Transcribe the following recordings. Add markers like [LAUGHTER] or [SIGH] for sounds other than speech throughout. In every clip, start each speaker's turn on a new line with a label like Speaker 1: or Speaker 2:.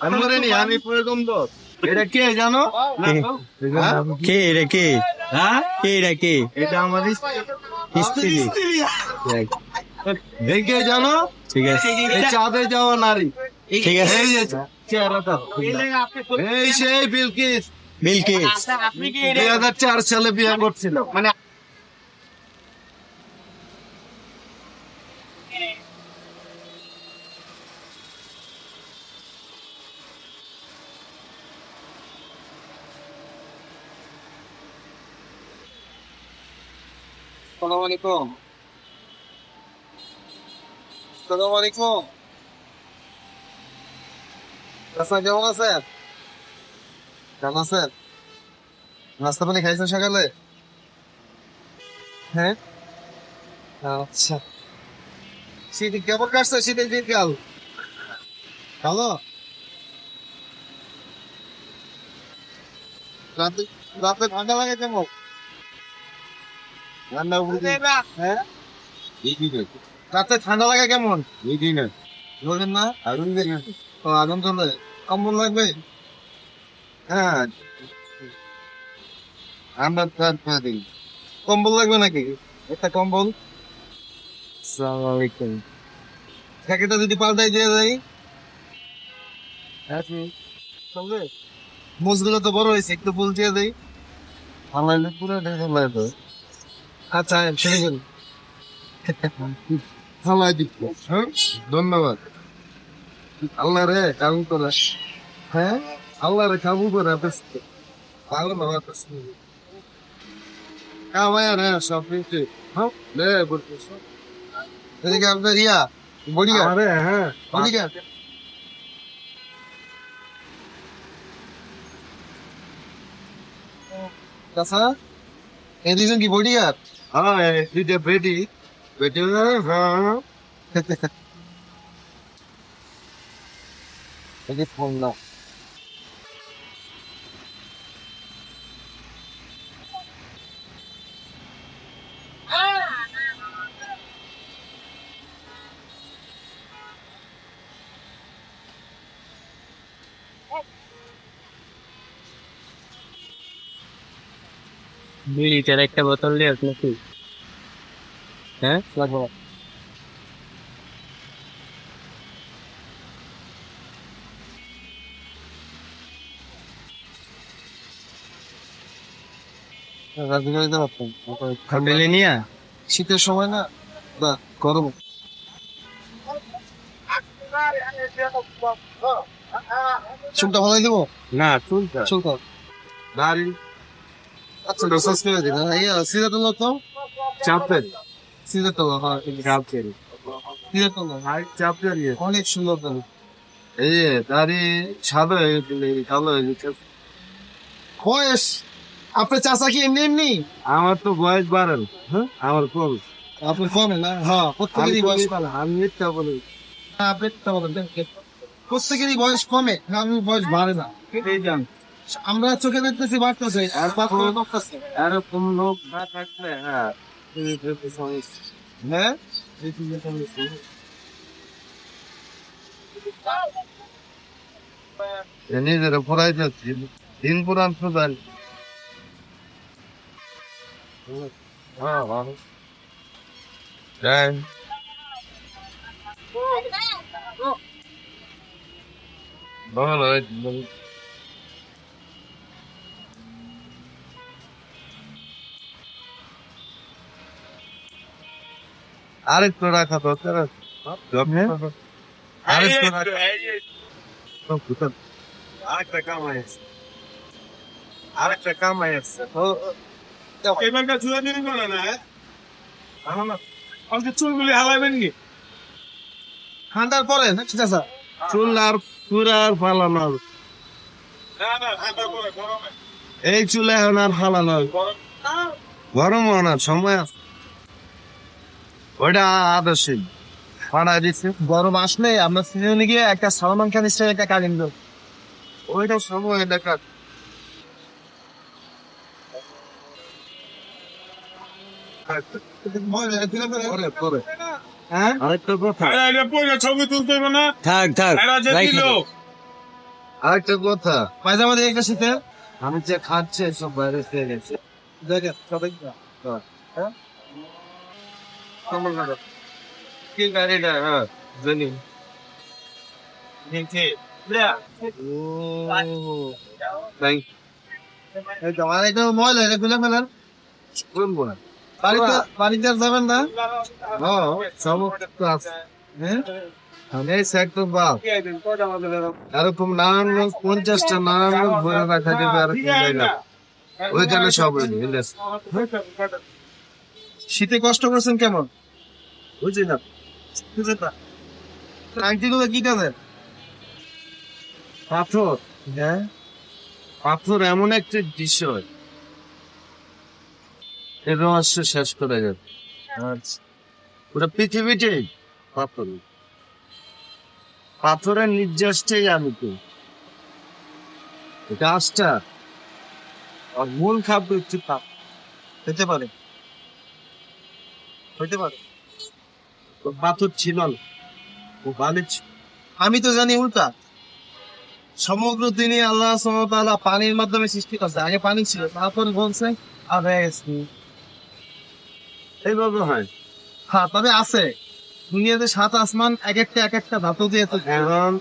Speaker 1: আমি করিনি আমি প্রথম তো এটা কে জানো?
Speaker 2: কে রে কে?
Speaker 1: হ্যাঁ?
Speaker 2: কে রে কে?
Speaker 1: এটা আমার
Speaker 2: স্ত্রী।
Speaker 1: দেখে। জানো?
Speaker 2: ঠিক আছে।
Speaker 1: চাঁদে যাওয়া নারী।
Speaker 2: ঠিক আছে।
Speaker 1: এই যে চেহারাটা এই সেই বিলকিস।
Speaker 2: বিলকিস।
Speaker 1: দুই হাজার চার সালে বিয়ে করছিল। মানে
Speaker 3: আসসালামু আলাইকুম আসসালামু আলাইকুম চাচা কেমন আছেন? কেমন আছেন? নাস্তা পানি খাইছেন সকালে? হ্যাঁ? আচ্ছা। শীত কেমন কাটছে শীতের দিনকাল। ভালো? রাতে রাতে ঠান্ডা লাগে কেমন? ঠান্ডা উপরে হ্যাঁ? রাতে ঠান্ডা লাগে কেমন? বলবেন না? আগুন ও আগুন চলে কম্বল লাগবে? হ্যাঁ। আমরা তার দিই। কম্বল লাগবে নাকি? একটা কম্বল? সালামালাইকুম প্যাকেটটা যদি পাল্টাই দিয়ে দেয়? চলবে? মোজগুলো তো বড় হয়েছে একটু ফুল দিয়ে দেই। আমার পুরো ঢেকে আচ্ছা শুনে গেল ভালো দিচ্ছ হ্যাঁ? ধন্যবাদ। আল্লাহ রে কাবু করে। হ্যাঁ? আল্লাহ রে কাবু করে আপেস ভালো বাবা কামায় রে সব কিছু হ্যাঁ? লে বলতে এদিকে আপনার ইয়া বড়িয়া আরে হ্যাঁ। বড়িয়া চাচা এই দুজন
Speaker 1: Hi, you the
Speaker 3: baby. Baby, huh?
Speaker 2: Litre একটা বোতল দিয়ে নাকি হ্যাঁ
Speaker 3: লাগবে না।
Speaker 2: ফ্যামিলি নিয়ে?
Speaker 3: শীতের সময় না বা গরম। চুলটা ভালোই দেবো
Speaker 2: না চুলটা।
Speaker 3: চুলটা
Speaker 1: দাড়ি
Speaker 3: আচ্ছা রসাস করে দিন ইয়া তো? হ্যাঁ
Speaker 1: হাই
Speaker 3: অনেক সুন্দর
Speaker 1: এই দাড়ি সাদা হয়ে কালো হয়ে গেছে।
Speaker 3: বয়স আপনার চাচা কি এমনি এমনি?
Speaker 1: আমার তো বয়স বাড়েন হ্যাঁ? আমার কম।
Speaker 3: আপনার কমে না? হ্যাঁ প্রত্যেকেরই বয়স কমে
Speaker 1: আমি মিথ্যা বলি।
Speaker 3: আপনি বলেন প্রত্যেকেরই বয়স কমে আমি বয়স বাড়ে না।
Speaker 1: এই
Speaker 3: আমরা চোখে দেখতেছি বাড়তেছে আর পাথর নড়তেছে
Speaker 1: এরকম লোক না থাকলে হ্যাঁ।
Speaker 3: হ্যাঁ
Speaker 1: নিজের পড়াই যাচ্ছি দিন পুরান প্রধান হ্যাঁ ভালো ভালো আরেকটু রাখা দরকার আছে। আরেকটু রাখা। কোথায়? আরেকটা কামাই আছে। কামাই আছে।
Speaker 4: করে না হ্যাঁ? আমাকে চুলগুলি হালাবেন কি?
Speaker 3: ঠান্ডার পরে না চাচা
Speaker 1: চুল আর আর ফালানো হবে।
Speaker 4: না না ঠান্ডা করে গরমে।
Speaker 1: এই চুলে এখন আর ফালানো হবে।
Speaker 4: গরম।
Speaker 1: গরম না সময় আছে। ফাড়া দিচ্ছে।
Speaker 3: গরম আসলে আমরা সিজনে গিয়ে একটা সালমান খান স্টাইল একটা কালিন দেব।
Speaker 1: ওইটা সময়
Speaker 3: হ্যাঁ?
Speaker 1: আরেকটা কথা। আরেকটা
Speaker 3: পায়জামা দিয়ে একটা শীতে?
Speaker 1: আমি যে খাচ্ছে সব বাইরে খেয়ে গেছে
Speaker 3: দেখেন সবাই
Speaker 1: হ্যাঁ? কি গাড়িটা হ্যাঁ জানি।
Speaker 3: বাড়িতে যাবেন না?
Speaker 1: হ্যাঁ?
Speaker 3: হ্যাঁ
Speaker 1: এরকম লোক পঞ্চাশটা নানান লোক ভরে রাখা যাবে আর কি ওইখানে সব
Speaker 3: শীতে কষ্ট করছেন কেমন?
Speaker 1: বুঝলি না।
Speaker 3: বুঝলেন না। কি কাজের?
Speaker 1: পাথর।
Speaker 3: হ্যাঁ?
Speaker 1: পাথর এমন একটা বিষয় এর রহস্য শেষ করে যাবে।
Speaker 3: আচ্ছা।
Speaker 1: পুরো পৃথিবীতে পাথর। পাথরের নির্যাসটাই আমি তো গাছটা আর মূল খাদ্য হচ্ছে পাথর।
Speaker 3: হতে পারে। হতে পারে।
Speaker 1: তো ছিল না। ও ছিল।
Speaker 3: আমি তো জানি উল্টা। সমগ্র দিনে আল্লাহ পানির মাধ্যমে সৃষ্টি করছে। আগে পানি ছিল তারপরে বলছে আর হয়ে গেছে।
Speaker 1: এইভাবে হয়।
Speaker 3: হ্যাঁ তবে আছে। দুনিয়াতে সাত আসমান এক একটা এক একটা ধাতু দিয়ে তৈরি।
Speaker 1: এখন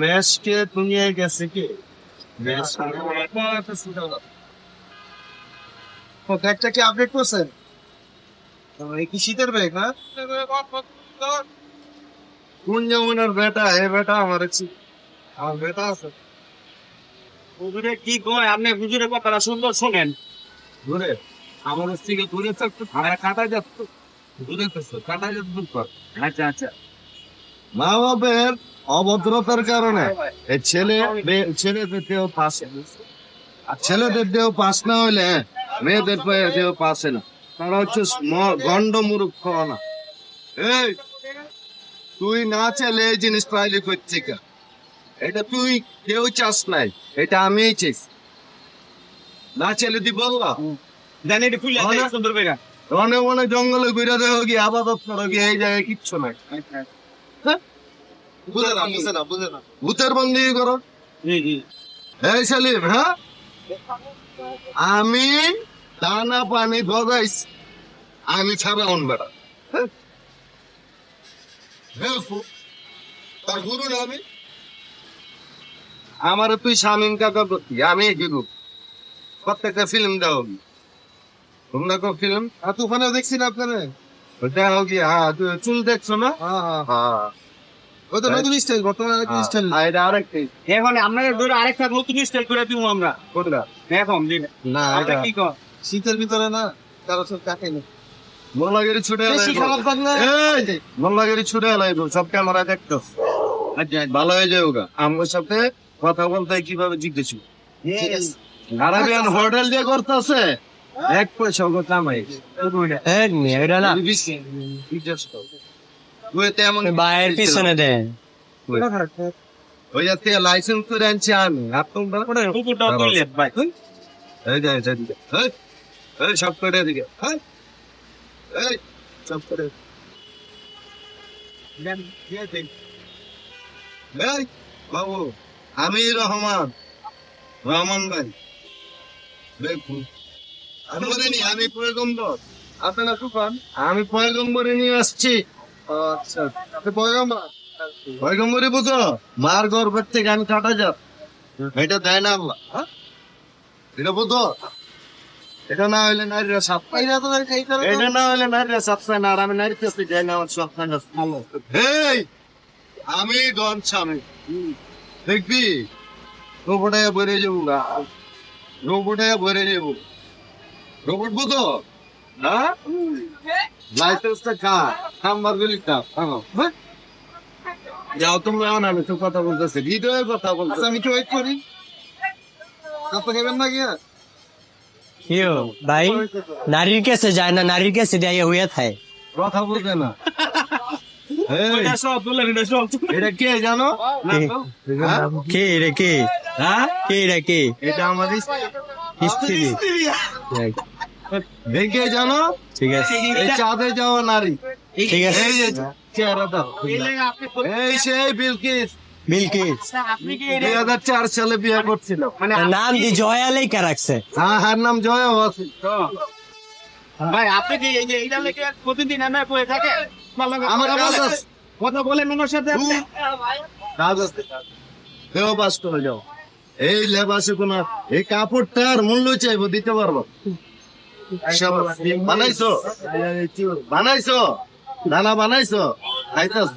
Speaker 1: মেসকে দুনিয়ায় গেছে কি? মেস
Speaker 3: ও কি আপডেট করছেন? কি শীতের ব্যাগ না?
Speaker 1: কোন যেমনের বেটা? এ বেটা আমার আমার বেটা আছে।
Speaker 4: হুজুরে কি কয়? আপনি হুজুরের কথাটা সুন্দর শোনেন।
Speaker 1: ঘুরে আমার থেকে ঘুরে থাকতো আমার কাটা যাচ্ছে ঘুরে থাকতো কাটা যাচ্ছে
Speaker 4: আচ্ছা আচ্ছা।
Speaker 1: মা বাপের অভদ্রতার কারণে এই ছেলে ছেলেদের দেহ পাস আর ছেলেদের দেহ পাস না হলে মেয়েদের পায়ে দেহ পাসে না। তারা হচ্ছে গন্ড মুরুক্ষ না এই তুই না চাইলে এই জিনিস পাইলে করছে কা? এটা তুই কেউ চাস নাই এটা আমিই চাইছি। না চাইলে তুই বললা?
Speaker 4: জানি এটা সুন্দর করে
Speaker 1: অনেক অনেক জঙ্গলে ঘুরে দেহ গিয়ে আবাদত করো গিয়ে এই জায়গায় কিচ্ছু নাই। হ্যাঁ?
Speaker 3: বুঝে না বুঝে না বুঝে না।
Speaker 1: ভূতের বন্দি করো।
Speaker 4: জি জি।
Speaker 1: এই সেলিম হ্যাঁ? আমি দানা পানি ভগাইছি আমি ছাড়া অন বেড়া। হ্যাঁ? তার গুরু না আমি? আমার তুই স্বামীন কাকা আমি গুরু প্রত্যেকটা ফিল্ম দাও তোমরা কো ফিল্ম
Speaker 3: আর তুফানেও দেখছি না আপনারা।
Speaker 1: দেখাও কি? হ্যাঁ তুই চুল দেখছ না?
Speaker 3: হ্যাঁ হ্যাঁ।
Speaker 1: হ্যাঁ।
Speaker 3: ওই তো নতুন স্টাইল বর্তমানে আরেকটা স্টাইল
Speaker 1: আর এটা আরেকটি
Speaker 4: এখন আপনাদের ধরে আরেকটা নতুন স্টাইল করে দিব আমরা।
Speaker 1: কোনটা?
Speaker 4: এখন
Speaker 1: না এটা
Speaker 4: কি কর?
Speaker 3: শীতের ভিতরে না কারও সব কাকে না।
Speaker 1: ছুটে
Speaker 3: বেশি খারাপ থাকলে
Speaker 1: এই ছুটে এলাইব। সব ক্যামেরা দেখতো।
Speaker 4: আচ্ছা
Speaker 1: ভালো হয়ে যাবে ওগা। আমার সাথে কথা বলতে কীভাবে জিজ্ঞেস আরাবিয়ান হোটেল দিয়ে করতেছে? এক পয়সা ওগো কামাই।
Speaker 4: এক মিনিট এটা না। বাইরের পিছনে দেন।
Speaker 1: ওই যাতে লাইসেন্স করে আনছি আমি। আর এই যে যে, যে, সব করে এদিকে। এই, এই সব এই বাবু আমি রহমান। রহমান ভাই। দেখুন। আমি বলিনি আমি পয়গম্বর। আপনারা আমি পয়গম্বরে নিয়ে আসছি।
Speaker 3: আচ্ছা। পয়গম্বর?
Speaker 1: পয়গম্বরে বুঝো মার গর্ভের থেকে আমি কাটা যাব এটা দেয় না আল্লাহ। হ্যাঁ? এটা বুঝো? এটা না হইলে নারীরা সাপ
Speaker 3: এটা তো এই করে
Speaker 1: এটা না হলে নারীরা সাপ পায় না আর আমি নারীর কাছে যাই না আমার সব খান হেই আমি গন স্বামী। দেখবি? রোবটে ভরে যাব গা। রোবটে ভরে যাব। রোবট বুঝো হ্যাঁ লাইসেন্সটা খা নাম্বার গুলি খা যাও তোমরা এখন আমি তো কথা বলতেছি। হৃদয়ে কথা
Speaker 3: আচ্ছা
Speaker 1: বলতেছি।
Speaker 3: আমি একটু ওয়েট করি। কাপড় খাবেন না গিয়া
Speaker 2: ইয়ো ভাই নারীর কাছে যায় না নারীর কাছে যায় হইয়া থাকে
Speaker 1: কথা বলতে না।
Speaker 4: এটা
Speaker 1: কে জানো? হ্যাঁ?
Speaker 2: কে রে কে?
Speaker 1: হ্যাঁ?
Speaker 2: কে রে কে?
Speaker 1: এটা আমার
Speaker 2: স্ত্রী।
Speaker 1: দেখে জানো?
Speaker 2: ঠিক আছে।
Speaker 1: এই চাঁদে যাওয়া নারী।
Speaker 2: ঠিক আছে।
Speaker 1: চেহারা দাও এই সেই বিলকিস।
Speaker 2: বিলকিস
Speaker 4: আপনি কি
Speaker 1: দুই হাজার চার সালে বিয়ে করছিল।
Speaker 4: মানে
Speaker 2: নাম দি জয়া লেখা রাখছে?
Speaker 1: হ্যাঁ হ্যাঁ নাম জয় আছে
Speaker 4: ভাই আপনি কি এই যে এইটা লেগে প্রতিদিন এনে বয়ে থাকে?
Speaker 1: আমার কাজ আছে।
Speaker 4: কথা বলেন ওনার সাথে আপনি?
Speaker 1: কাজ আছে দেহ পাস করে যাও। এই লেবাসে কোন এই কাপড়টার মূল্য চাইব দিতে পারব। বানাইছো? বানাইছো? দানা বানাইছো? খাইতাস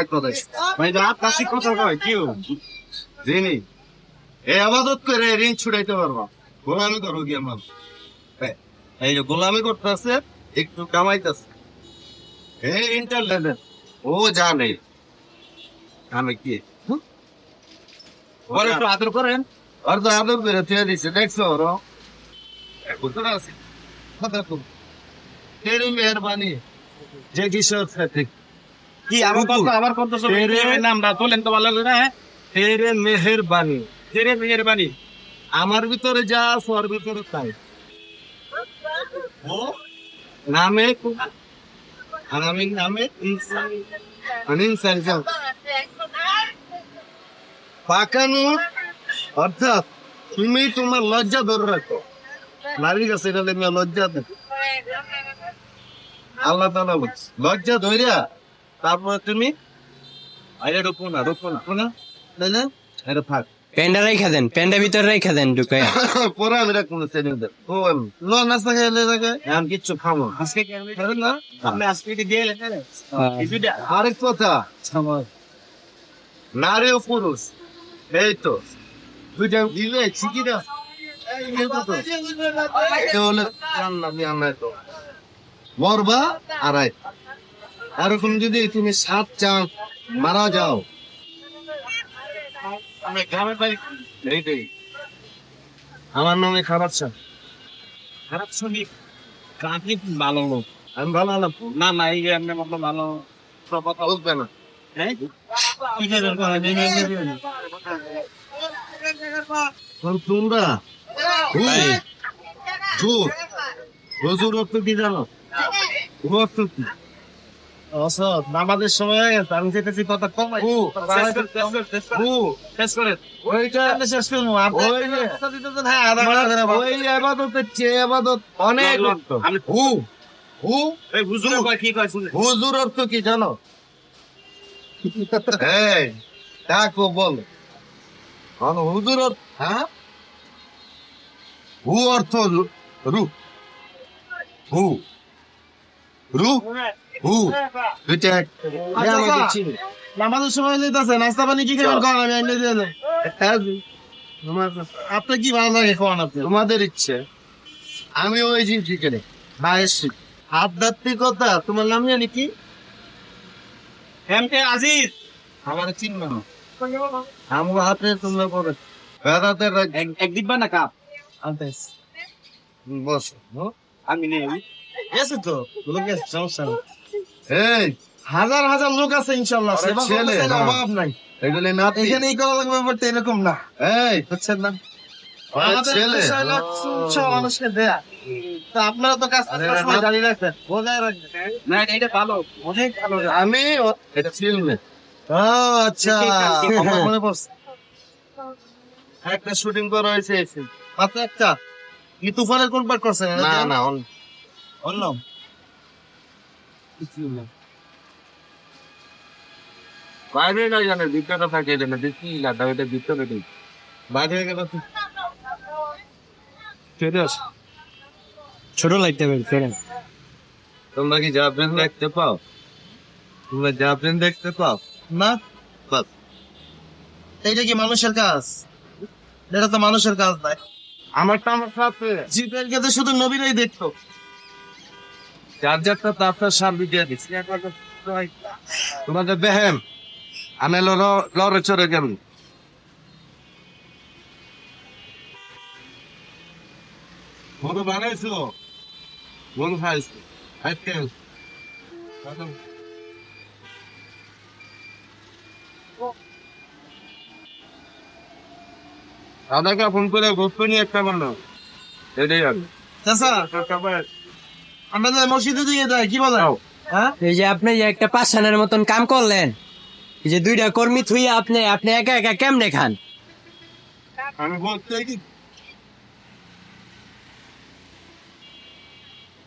Speaker 1: এক কথা
Speaker 4: ভাই তো আপনার কথা কয় কি
Speaker 1: জিনি এই আবাদত করে ঋণ ছুটাইতে পারব। গোলামি করো গিয়ে আমার এই যে গোলামি করতেছে একটু কামাইতেছে। এই ঋণটা ও জানে। আমি কি? হুম?
Speaker 4: একটু আদর করেন।
Speaker 1: তো আদর করে তুই দিছে দেখছ ওর? বুঝতে পারছি কথা তো মেহরবানি। যে কিশোর
Speaker 4: কি আমার কত আমার কত সব
Speaker 1: তেরে-
Speaker 4: নামটা তোলেন তো ভালো করে হ্যাঁ?
Speaker 1: মেহেরবানি। আমার ভিতরে যা আছে ওর ভিতরে তাই। ও? নামে আর আমি নামে ইনসান। আমি ইনসান যাও পাকানো অর্থাৎ তুমি তোমার লজ্জা ধরে রাখো। নারীর কাছে এটা লজ্জা আল্লাহ তালা লজ্জা ধরিয়া তারপরে তুমি? আরে রোপো না রোপো না রোপো না। না এটা থাক।
Speaker 2: প্যান্ডা রেখা দেন প্যান্ডা ভিতরে রেখা দেন ঢুকাই [LAUGHS]
Speaker 1: পরে আমি রাখব না সেদিন ও ল নাস্তা খেয়ে থাকে আমি কিচ্ছু খাব
Speaker 4: আজকে কি আমি ধরেন না। আপনি আজকে এটি দিয়ে লেখেন এই
Speaker 1: আরেক কথা। নারী ও পুরুষ। এই তো। দুইটা দিলে ঠিকই না। মরবা আড়াই এরকম যদি তুমি সাত চান মারা যাও।
Speaker 4: আমি গ্রামের বাড়ি
Speaker 1: এইটাই আমার নামে খারাপ চান
Speaker 4: খারাপ শুনি। আপনি ভালো লোক?
Speaker 1: আমি ভালো আলাপ
Speaker 4: না না এই আপনি মতো ভালো কথা
Speaker 1: বুঝবে না।
Speaker 4: হ্যাঁ?
Speaker 1: তোমরা? হুজুর হুজুর কি জানো অর্থ কি
Speaker 3: নামাজের সময় হয়ে আমি যেতেছি কথা কমাই।
Speaker 1: হু, হু,
Speaker 3: হ্যাঁ
Speaker 4: এই হুজুর কি কয়
Speaker 1: হুজুর অর্থ কি জানো? এই ডাকো বল। হুজুর হ্যাঁ? হু অর্থ রু- রু হু। রু হু দুইটা আমাকে চিনি।
Speaker 3: নামাজের সময় যেতেছে নাস্তা পানি কি খাবেন? খাওয়ান আমি এনে দিয়ে দেন আপনি কি ভালো লাগে খাওয়ান আপনি?
Speaker 1: তোমাদের ইচ্ছে। আমি ওই জিনিস শিখে।
Speaker 3: বায়েসি আধ্যাত্মিকতা তোমার নাম জানি কি?
Speaker 4: M K.
Speaker 1: আমার চিনবে না। আমার হাতে তোমরা পড়ে। বেড়াতে
Speaker 4: এক দিব্বা না কাপ?
Speaker 1: বসো। হ্যাঁ?
Speaker 4: আমি নেই।
Speaker 3: গেছে তো লোক গেছে সমস্যা
Speaker 1: এই
Speaker 3: হাজার হাজার লোক আছে ইনশাল্লাহ সেবা
Speaker 1: ছেলে, হ্যাঁ।
Speaker 3: অভাব নাই।
Speaker 1: এগুলি
Speaker 3: এই করা লাগবে ব্যাপারটা এরকম না।
Speaker 1: এই।
Speaker 3: বুঝছেন না?
Speaker 1: আরে
Speaker 3: আমাদের
Speaker 1: ছেলে
Speaker 3: দেশে হলো সুচ্ছ মানুষকে দেয়া। তা আপনারা তো কাজ
Speaker 1: আরে
Speaker 3: করার সময়
Speaker 1: না-
Speaker 3: জানি রাখবেন বজায় রাখবেন।
Speaker 4: না এটা ভালো।
Speaker 3: অনেক ভালো।
Speaker 1: আমি এটা ফিল্মে
Speaker 3: আচ্ছা।
Speaker 1: মনে পড়ছে। একটা শুটিং করা হয়েছে
Speaker 3: মাত্র একটা। কি তুফানের কোন পার্ট করছেন?
Speaker 1: না না অন্য।
Speaker 3: অন্য।
Speaker 1: বাইরে না জানে ভিতরে থাকে জানে দেখি না দাও এটা ভিতরে নেই বাইরে গেল তো
Speaker 2: ছোট
Speaker 1: তোমরা কি যাবেন দেখতে পাও তোমরা যাবেন দেখতে পাও
Speaker 3: না
Speaker 1: বাস
Speaker 3: এইটা কি মানুষের কাজ এটা তো মানুষের কাজ নয়
Speaker 1: আমার তো আমার সাথে
Speaker 3: জিব্রাইলকে তো শুধু নবীরাই দেখতো
Speaker 1: চার্জারটা তো আপনার সামনে দিয়ে দিচ্ছি তোমাদের বেহেন আমি লড়ে চড়ে গেল বড় বানাইছো খাইছো দাদাকে ফোন করে গোস্ত নিয়ে একটা বানাও। এটাই আর
Speaker 3: তো মসজিদে দিয়ে দেয় কি বলে? হ্যাঁ?
Speaker 2: এই যে আপনি যে একটা পাশানের মতন কাম করলেন এই যে দুইটা কর্মী থুইয়া আপনি আপনি একা একা কেমনে খান?
Speaker 1: আমি বলতে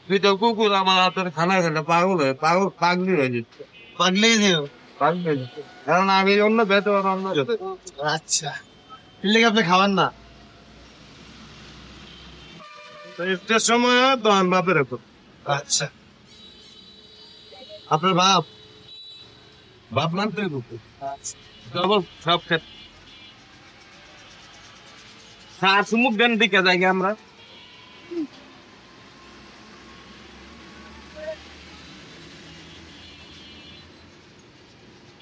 Speaker 1: তুই তো কুকুর আমার হাতের খানা খেলে পাগল হয়ে পাগল পাগলি হয়ে যাচ্ছে। পাগলি হয়ে যাচ্ছে। কারণ আমি অন্য বেতন অন্য
Speaker 3: আচ্ছা। লেগে আপনি খাওয়ান না।
Speaker 1: তো একটা সময় হয় বাপের
Speaker 3: আচ্ছা আপনার বাপ
Speaker 1: বাপ মানতে ডবল সব ক্ষেত্রে
Speaker 4: হ্যাঁ সুমুখ দেন দিকে যাই গে আমরা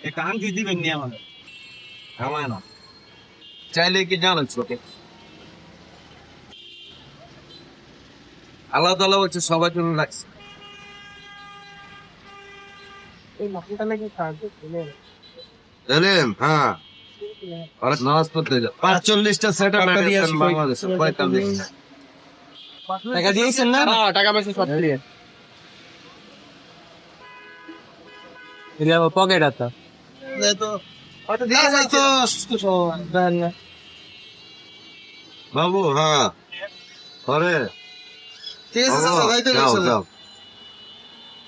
Speaker 4: এই কান কি দিবেন নি আমাদের
Speaker 1: আমার না চাইলে কি জানেন আল্লাহ তালা বলছে সবার জন্য লাগছে। এলেন হ্যাঁ। নামাজ পড়তে যা পাঁচচল্লিশটা সেট আপ
Speaker 5: টাকা দিয়ে?
Speaker 1: বাংলাদেশে পঁয়তাল্লিশ
Speaker 2: টাকা দিয়েছেন না?
Speaker 4: হ্যাঁ টাকা পয়সা সব
Speaker 2: দিলে আমার পকেট আছে।
Speaker 1: বাবু হ্যাঁ।
Speaker 3: ঠিক আছে চাচা, যাইতে
Speaker 1: যাও যাও।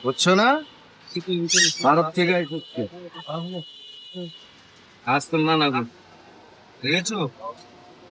Speaker 1: বুঝছ না? ভারত থেকে এসেছে। আজ তো না না দেখেছ?